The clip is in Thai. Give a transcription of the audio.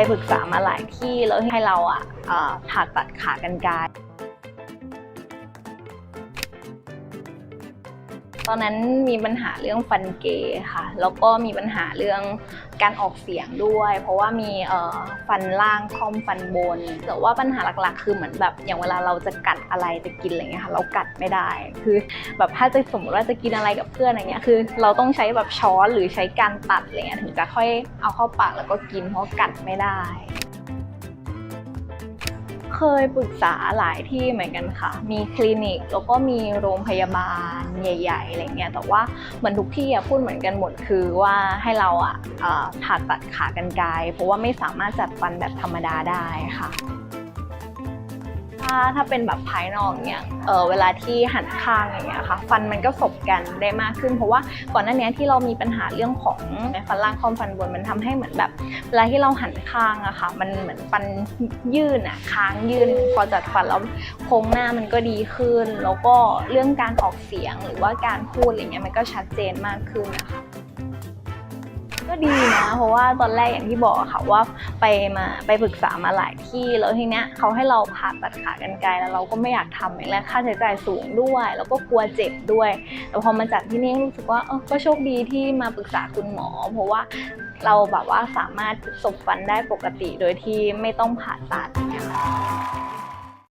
ไปปรึกษามาหลายที่แล้วให้เราอะผ่าตัดขากรรไกร ตอนนั้นมีปัญหาเรื่องฟันเกค่ะ แล้วก็มีปัญหาเรื่องการออกเสียงด้วย เพราะว่ามีฟันล่างค่อมฟันบน แต่ว่าปัญหาหลักๆ คือเหมือนแบบอย่างเวลาเราจะกัดอะไรจะกินอะไรเงี้ยค่ะเรากัดไม่ได้ คือแบบถ้าจะสมมติว่าจะกินอะไรกับเพื่อนอะไรเงี้ยคือ เราต้องใช้แบบช้อนหรือใช้การตัดอะไรเงี้ยถึงจะค่อยเอาเข้าปากแล้วก็กินเพราะกัดไม่ได้ เคยปรึกษาหลายที่เหมือนกันค่ะ มีคลินิกแล้วก็มีโรงพยาบาลใหญ่ๆอะไรเงี้ย แต่ว่าเหมือนทุกที่พูดเหมือนกันหมดคือว่าให้เราอะผ่าตัดขากรรไกรเพราะว่าไม่สามารถจัดฟันแบบธรรมดาได้ค่ะ ถ้าถ้าเป็นแบบภายนอกเนี่ยเออเวลาที่หันข้างอย่างเงี้ยค่ะฟันมันก็สบกันได้มากขึ้น เพราะว่าก่อนหน้านี้ที่เรามีปัญหาเรื่องของฟันล่างคอมฟันบนมันทำให้เหมือนแบบ เวลาที่เราหันข้างอะค่ะ มันเหมือนฟันยื่นอะค้างยื่นพอจัดฟันแล้วโครงหน้ามันก็ดีขึ้น แล้วก็เรื่องการออกเสียงหรือว่าการพูดอะไรเงี้ยมันก็ชัดเจนมากขึ้นนะคะ ก็ดีนะเพราะว่าตอนแรกอย่างที่บอกค่ะว่าไปมาไปปรึกษามาหลายที่แล้วทีเนี้ยเขาให้เราผ่าตัดขากรรไกรแล้วเราก็ไม่อยากทำอย่างแรกค่าใช้จ่ายสูงด้วย แล้วก็กลัวเจ็บด้วยแต่พอมาจัดที่นี่รู้สึกว่าเออก็โชคดีที่มาปรึกษาคุณหมอ เพราะว่าเราแบบว่าสามารถสบฟันได้ปกติโดยที่ไม่ต้องผ่าตัดเนี่ยค่ะ